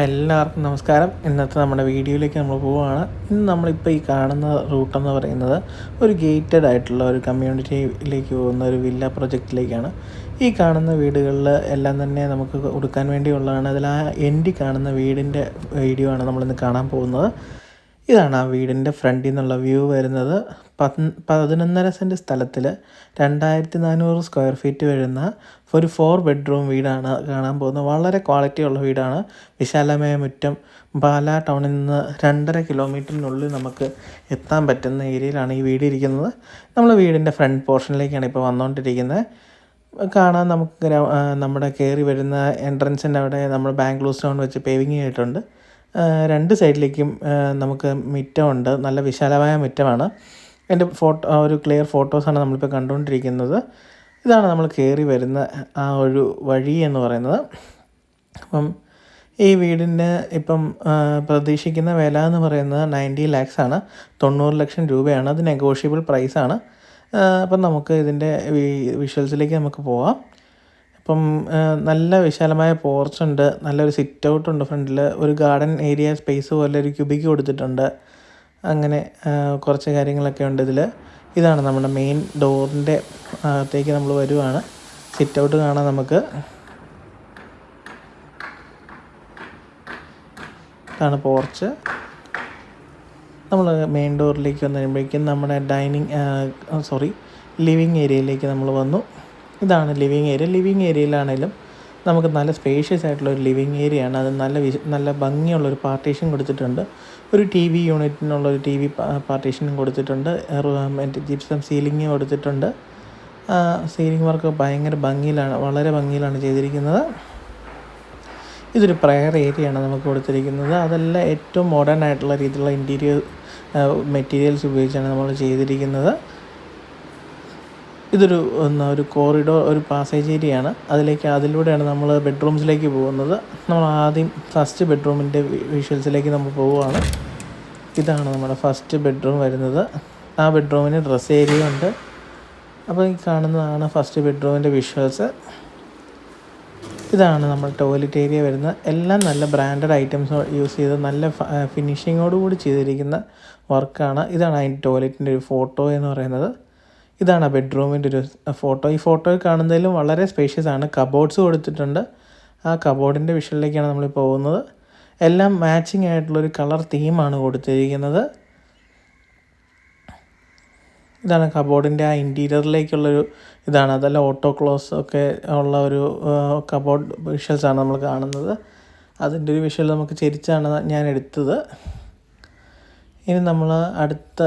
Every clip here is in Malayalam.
എല്ലാവർക്കും നമസ്കാരം. ഇന്നത്തെ നമ്മുടെ വീഡിയോയിലേക്ക് നമ്മൾ പോവുകയാണ്. ഇന്ന് നമ്മളിപ്പോൾ ഈ കാണുന്ന റൂട്ടെന്ന് പറയുന്നത് ഒരു ഗേറ്റഡ് ആയിട്ടുള്ള ഒരു കമ്മ്യൂണിറ്റിയിലേക്ക് പോകുന്ന ഒരു വില്ല പ്രൊജക്റ്റിലേക്കാണ്. ഈ കാണുന്ന വീടുകളിൽ എല്ലാം തന്നെ നമുക്ക് കൊടുക്കാൻ വേണ്ടിയുള്ളതാണ്. അതിൽ ആ എൻഡി കാണുന്ന വീടിന്റെ വീഡിയോ ആണ് നമ്മളിന്ന് കാണാൻ പോകുന്നത്. ഇതാണ് ആ വീടിന്റെ ഫ്രണ്ടിൽ നിന്നുള്ള വ്യൂ വരുന്നത്. പത്ത് പതിനൊന്നര സെന്റ് സ്ഥലത്തിൽ രണ്ടായിരത്തി നാനൂറ് സ്ക്വയർ ഫീറ്റ് വരുന്ന ഒരു ഫോർ ബെഡ്റൂം വീടാണ് കാണാൻ പോകുന്നത്. വളരെ ക്വാളിറ്റി ഉള്ള വീടാണ്. വിശാലമായ മുറ്റം. ബാല ടൗണിൽ നിന്ന് രണ്ടര കിലോമീറ്ററിനുള്ളിൽ നമുക്ക് എത്താൻ പറ്റുന്ന ഏരിയയിലാണ് ഈ വീട് ഇരിക്കുന്നത്. നമ്മൾ വീടിന്റെ ഫ്രണ്ട് പോർഷനിലേക്കാണ് ഇപ്പോൾ വന്നുകൊണ്ടിരിക്കുന്നത് കാണാൻ നമുക്ക് നമ്മുടെ കയറി വരുന്ന എൻട്രൻസിന്റെ അവിടെ നമ്മൾ ബാംഗ്ലൂർ സ്റ്റോൺ വെച്ച് പേവിങ് ചെയ്തിട്ടുണ്ട്. രണ്ട് സൈഡിലേക്കും നമുക്ക് മുറ്റമുണ്ട്. നല്ല വിശാലമായ മുറ്റമാണ്. എന്റെ ഫോട്ടോ ആ ഒരു ക്ലിയർ ഫോട്ടോസാണ് നമ്മളിപ്പോൾ കണ്ടുകൊണ്ടിരിക്കുന്നത്. ഇതാണ് നമ്മൾ കയറി വരുന്ന ആ ഒരു വഴി എന്ന് പറയുന്നത്. അപ്പം ഈ വീടിന് ഇപ്പം പ്രതീക്ഷിക്കുന്ന വില എന്ന് പറയുന്നത് നയന്റി ലാക്സ് ആണ്. തൊണ്ണൂറ് ലക്ഷം രൂപയാണ്. അത് നെഗോഷ്യബിൾ പ്രൈസാണ് അപ്പം നമുക്ക് ഇതിന്റെ വിഷ്വൽസിലേക്ക് നമുക്ക് പോവാം. അപ്പം നല്ല വിശാലമായ പോർച്ച് ഉണ്ട്. നല്ലൊരു സിറ്റ് ഔട്ട് ഉണ്ട്. ഫ്രണ്ടിൽ ഒരു ഗാർഡൻ ഏരിയ സ്പേസ് പോലെ ഒരു ക്യൂബിക്ക് കൊടുത്തിട്ടുണ്ട്. അങ്ങനെ കുറച്ച് കാര്യങ്ങളൊക്കെ ഉണ്ട് ഇതിൽ ഇതാണ് നമ്മുടെ മെയിൻ ഡോറിന്റെ അകത്തേക്ക് നമ്മൾ വരുവാണ്. സിറ്റ് ഔട്ട് കാണാം നമുക്ക്. ഇതാണ് പോർച്ച് നമ്മൾ മെയിൻ ഡോറിലേക്ക് വന്നു കഴിയുമ്പോഴേക്കും നമ്മുടെ ഡൈനിങ് സോറി ലിവിങ് ഏരിയയിലേക്ക് നമ്മൾ വന്നു. ഇതാണ് ലിവിങ് ഏരിയ ലിവിങ് ഏരിയയിലാണെങ്കിലും നമുക്ക് നല്ല സ്പേഷ്യസ് ആയിട്ടുള്ള ഒരു ലിവിങ് ഏരിയ ആണ്. അത് നല്ല വിശ നല്ല ഭംഗിയുള്ളൊരു പാർട്ടീഷൻ കൊടുത്തിട്ടുണ്ട്. ഒരു ടി വി യൂണിറ്റിനുള്ള ഒരു ടി വി പാർട്ടീഷനും കൊടുത്തിട്ടുണ്ട്. മറ്റേ ജിപ്സം സീലിംഗ് കൊടുത്തിട്ടുണ്ട്. സീലിംഗ് വർക്ക് ഭയങ്കര ഭംഗിയിലാണ് വളരെ ഭംഗിയിലാണ് ചെയ്തിരിക്കുന്നത്. ഇതൊരു പ്രയർ ഏരിയയാണ് നമുക്ക് കൊടുത്തിരിക്കുന്നത്. അതെല്ലാം ഏറ്റവും മോഡേൺ ആയിട്ടുള്ള രീതിയിലുള്ള ഇന്റീരിയർ മെറ്റീരിയൽസ് ഉപയോഗിച്ചാണ് നമ്മൾ ചെയ്തിരിക്കുന്നത്. ഇതൊരു എന്നാ ഒരു കോറിഡോർ ഒരു പാസേജ് ഏരിയയാണ് അതിലേക്ക് അതിലൂടെയാണ് നമ്മൾ ബെഡ്റൂംസിലേക്ക് പോകുന്നത്. നമ്മൾ ആദ്യം ഫസ്റ്റ് ബെഡ്റൂമിന്റെ വിഷ്വൽസിലേക്ക് നമ്മൾ പോവുകയാണ്. ഇതാണ് നമ്മുടെ ഫസ്റ്റ് ബെഡ്റൂം വരുന്നത്. ആ ബെഡ്റൂമിന് ഡ്രസ് ഏരിയ ഉണ്ട്. അപ്പോൾ ഈ കാണുന്നതാണ് ഫസ്റ്റ് ബെഡ്റൂമിന്റെ വിഷ്വൽസ് ഇതാണ് നമ്മൾ ടോയ്ലറ്റ് ഏരിയ വരുന്ന എല്ലാം നല്ല ബ്രാൻഡഡ് ഐറ്റംസ് യൂസ് ചെയ്ത് നല്ല ഫിനിഷിങ്ങോട് കൂടി ചെയ്തിരിക്കുന്ന വർക്കാണ് ഇതാണ് അതിന്റെ ടോയ്ലറ്റിന്റെ ഒരു ഫോട്ടോ എന്ന് പറയുന്നത്. ഇതാണ് ആ ബെഡ്റൂമിന്റെ ഒരു ഫോട്ടോ ഈ ഫോട്ടോയിൽ കാണുന്നതിലും വളരെ സ്പേഷ്യസ് ആണ്. കബോർഡ്സ് കൊടുത്തിട്ടുണ്ട്. ആ കബോർഡിന്റെ വിഷലിലേക്കാണ് നമ്മൾ പോകുന്നത്. എല്ലാം മാച്ചിങ് ആയിട്ടുള്ളൊരു കളർ തീമാണ് കൊടുത്തിരിക്കുന്നത്. ഇതാണ് കബോർഡിന്റെ ആ ഇന്റീരിയറിലേക്കുള്ളൊരു ഇതാണ്. അതല്ല ഓട്ടോ ക്ലോസ് ഒക്കെ ഉള്ള ഒരു കബോർഡ് വിഷ്വൽസ് ആണ് നമ്മൾ കാണുന്നത്. അതിന്റെ ഒരു വിഷ്വൽ നമുക്ക് ചിരിച്ചാണ് ഞാൻ എടുത്തത്. ഇനി നമ്മൾ അടുത്ത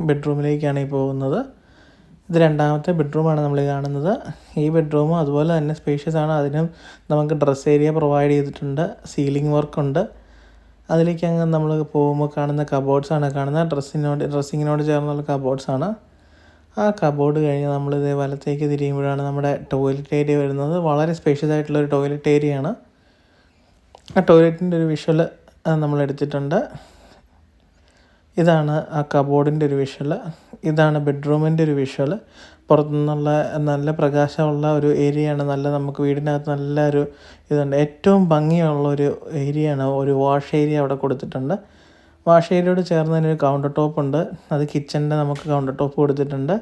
ബെഡ്റൂമിലേക്കാണ് ഈ പോകുന്നത്. ഇത് രണ്ടാമത്തെ ബെഡ്റൂമാണ് നമ്മൾ കാണുന്നത്. ഈ ബെഡ്റൂമും അതുപോലെ തന്നെ സ്പേഷ്യസ് ആണ്. അതിനും നമുക്ക് ഡ്രസ് ഏരിയ പ്രൊവൈഡ് ചെയ്തിട്ടുണ്ട്. സീലിംഗ് വർക്കുണ്ട് അതിലേക്ക് അങ്ങ് നമ്മൾ പോകുമ്പോൾ കാണുന്ന കബോർഡ്സ് ആണ്. കാണുന്നത് ഡ്രസ്സിനോട് ഡ്രസ്സിങ്ങിനോട് ചേർന്നുള്ള കബോർഡ്സ് ആണ്. ആ കബോർഡ് കഴിഞ്ഞ് നമ്മൾ ഇതേ വലത്തേക്ക് തിരിയുമ്പോഴാണ് നമ്മുടെ ടോയ്ലറ്റ് ഏരിയ വരുന്നത്. വളരെ സ്പേഷ്യസ് ആയിട്ടുള്ള ഒരു ടോയ്ലറ്റ് ഏരിയയാണ് ആ ടോയ്ലറ്റിന്റെ ഒരു വിഷ്വൽ നമ്മൾ എടുത്തിട്ടുണ്ട്. ഇതാണ് ആ കബോർഡിന്റെ ഒരു വിഷ്വൽ ഇതാണ് ബെഡ്റൂമിന്റെ ഒരു വിഷ്വൽ പുറത്തുനിന്നുള്ള നല്ല പ്രകാശമുള്ള ഒരു ഏരിയയാണ് നല്ല നമുക്ക് വീടിനകത്ത് നല്ല ഒരു ഇതുണ്ട്. ഏറ്റവും ഭംഗിയുള്ള ഒരു ഏരിയയാണ് ഒരു വാഷ് ഏരിയ അവിടെ കൊടുത്തിട്ടുണ്ട്. വാഷ് ഏരിയയോട് ചേർന്ന് തന്നെ ഒരു കൗണ്ടർ ടോപ്പ് ഉണ്ട്. അത് കിച്ചണിന്റെ നമുക്ക് കൗണ്ടർ ടോപ്പ് കൊടുത്തിട്ടുണ്ട്.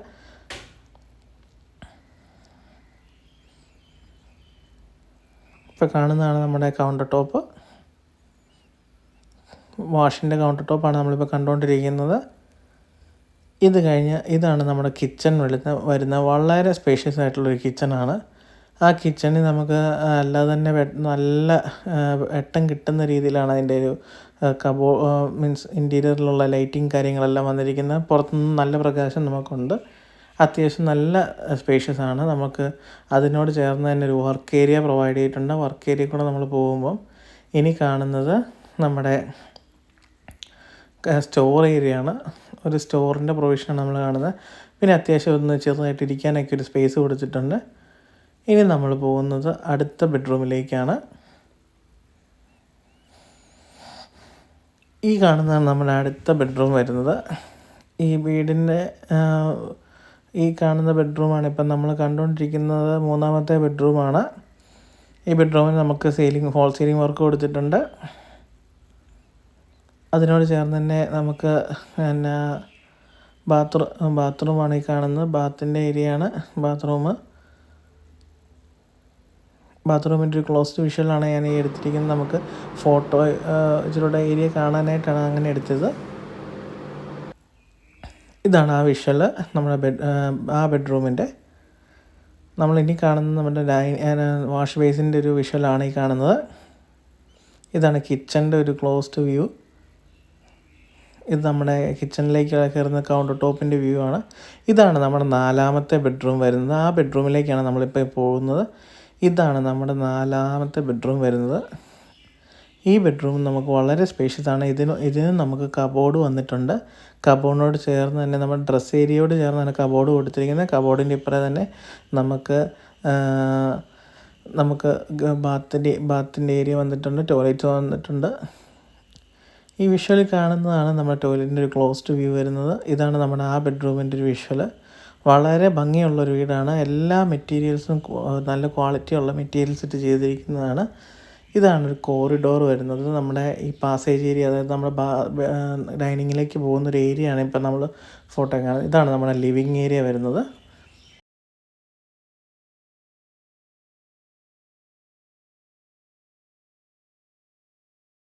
ഇപ്പോൾ കാണുന്നതാണ് നമ്മുടെ കൗണ്ടർ ടോപ്പ് വാഷിന്റെ കൗണ്ടർ ടോപ്പാണ് നമ്മളിപ്പോൾ കണ്ടുകൊണ്ടിരിക്കുന്നത്. ഇത് കഴിഞ്ഞ് ഇതാണ് നമ്മുടെ കിച്ചൺ വരുന്ന വരുന്ന വളരെ സ്പേഷ്യസ് ആയിട്ടുള്ളൊരു കിച്ചണാണ്. ആ കിച്ചണിൽ നമുക്ക് അല്ലാതെ തന്നെ നല്ല വെട്ടം കിട്ടുന്ന രീതിയിലാണ് അതിന്റെ ഒരു കബോ മീൻസ് ഇന്റീരിയറിലുള്ള ലൈറ്റിങ് കാര്യങ്ങളെല്ലാം വന്നിരിക്കുന്നത്. പുറത്തുനിന്ന് നല്ല പ്രകാശം നമുക്കുണ്ട്. അത്യാവശ്യം നല്ല സ്പേഷ്യസ് ആണ് നമുക്ക് അതിനോട് ചേർന്ന് തന്നെ ഒരു വർക്ക് ഏരിയ പ്രൊവൈഡ് ചെയ്തിട്ടുണ്ട്. വർക്ക് ഏരിയ കൂടെ നമ്മൾ പോകുമ്പം ഇനി കാണുന്നത് നമ്മുടെ സ്റ്റോർ ഏരിയയാണ് ഒരു സ്റ്റോറിന്റെ പ്രൊവിഷനാണ് നമ്മൾ കാണുന്നത് പിന്നെ അത്യാവശ്യം ഒന്ന് ചെറുതായിട്ട് ഇരിക്കാനൊക്കെ ഒരു സ്പേസ് കൊടുത്തിട്ടുണ്ട്. ഇനി നമ്മൾ പോകുന്നത് അടുത്ത ബെഡ്റൂമിലേക്കാണ് ഈ കാണുന്നതാണ് നമ്മുടെ അടുത്ത ബെഡ്റൂം വരുന്നത്. ഈ വീടിന്റെ ഈ കാണുന്ന ബെഡ്റൂമാണ് ഇപ്പം നമ്മൾ കണ്ടുകൊണ്ടിരിക്കുന്നത് മൂന്നാമത്തെ ബെഡ്റൂമാണ് ഈ ബെഡ്റൂമിൽ നമുക്ക് സീലിംഗ് ഹോൾ സീലിംഗ് വർക്ക് കൊടുത്തിട്ടുണ്ട്. അതിനോട് ചേർന്ന് തന്നെ നമുക്ക് പിന്നെ ബാത്റൂം ബാത്റൂമാണ് ഈ കാണുന്നത്. ബാത്തിന്റെ ഏരിയയാണ് ബാത്റൂം ബാത്റൂമിന്റെ ഒരു ക്ലോസ്ഡ് വിഷ്വലാണ് ഞാൻ ഈ എടുത്തിരിക്കുന്നത്. നമുക്ക് ഫോട്ടോ ഇച്ചിരിയുടെ ഏരിയ കാണാനായിട്ടാണ് അങ്ങനെ എടുത്തത്. ഇതാണ് ആ വിഷ്വൽ നമ്മുടെ ബെഡ് ആ ബെഡ്റൂമിന്റെ നമ്മളിനി കാണുന്നത് നമ്മുടെ ഡൈൻ വാഷ് ബേസിന്റെ ഒരു വിഷ്വലാണ് ഈ കാണുന്നത്. ഇതാണ് കിച്ചന്റെ ഒരു ക്ലോസ്ഡ് വ്യൂ ഇത് നമ്മുടെ കിച്ചണിലേക്ക് കയറുന്ന കൗണ്ടർ ടോപ്പിന്റെ വ്യൂ ആണ്. ഇതാണ് നമ്മുടെ നാലാമത്തെ ബെഡ്റൂം വരുന്നത്. ആ ബെഡ്റൂമിലേക്കാണ് നമ്മളിപ്പോൾ പോകുന്നത്. ഇതാണ് നമ്മുടെ നാലാമത്തെ ബെഡ്റൂം വരുന്നത്. ഈ ബെഡ്റൂം നമുക്ക് വളരെ സ്പേഷ്യസ് ആണ്. ഇതിന് ഇതിന് നമുക്ക് കബോർഡ് വന്നിട്ടുണ്ട്. കബോർഡിനോട് ചേർന്ന് തന്നെ നമ്മുടെ ഡ്രസ്സ് ഏരിയയോട് ചേർന്ന് ചേർന്നാണ് കബോർഡ് കൊടുത്തിരിക്കുന്നത്. കബോർഡിന്റെ ഇപ്പുറം തന്നെ നമുക്ക് നമുക്ക് ബാത്തിന്റെ ബാത്തിന്റെ ഏരിയ വന്നിട്ടുണ്ട്. ടോയ്ലറ്റ് വന്നിട്ടുണ്ട്. ഈ വിഷ്വലിൽ കാണുന്നതാണ് നമ്മുടെ ടോയ്ലറ്റിന്റെ ഒരു ക്ലോസ്ഡ് വ്യൂ വരുന്നത്. ഇതാണ് നമ്മുടെ ആ ബെഡ്റൂമിന്റെ ഒരു വിഷ്വൽ വളരെ ഭംഗിയുള്ളൊരു വീടാണ്. എല്ലാ മെറ്റീരിയൽസും നല്ല ക്വാളിറ്റി ഉള്ള മെറ്റീരിയൽസ് ഇട്ട് ചെയ്തിരിക്കുന്നതാണ്. ഇതാണ് ഒരു കോറിഡോർ വരുന്നത്. നമ്മുടെ ഈ പാസേജ് ഏരിയ അതായത് നമ്മുടെ ഡൈനിങ്ങിലേക്ക് പോകുന്ന ഒരു ഏരിയയാണ് ഇപ്പം നമ്മൾ ഫോട്ടോ കാണുന്നത്. ഇതാണ് നമ്മുടെ ലിവിങ് ഏരിയ വരുന്നത്.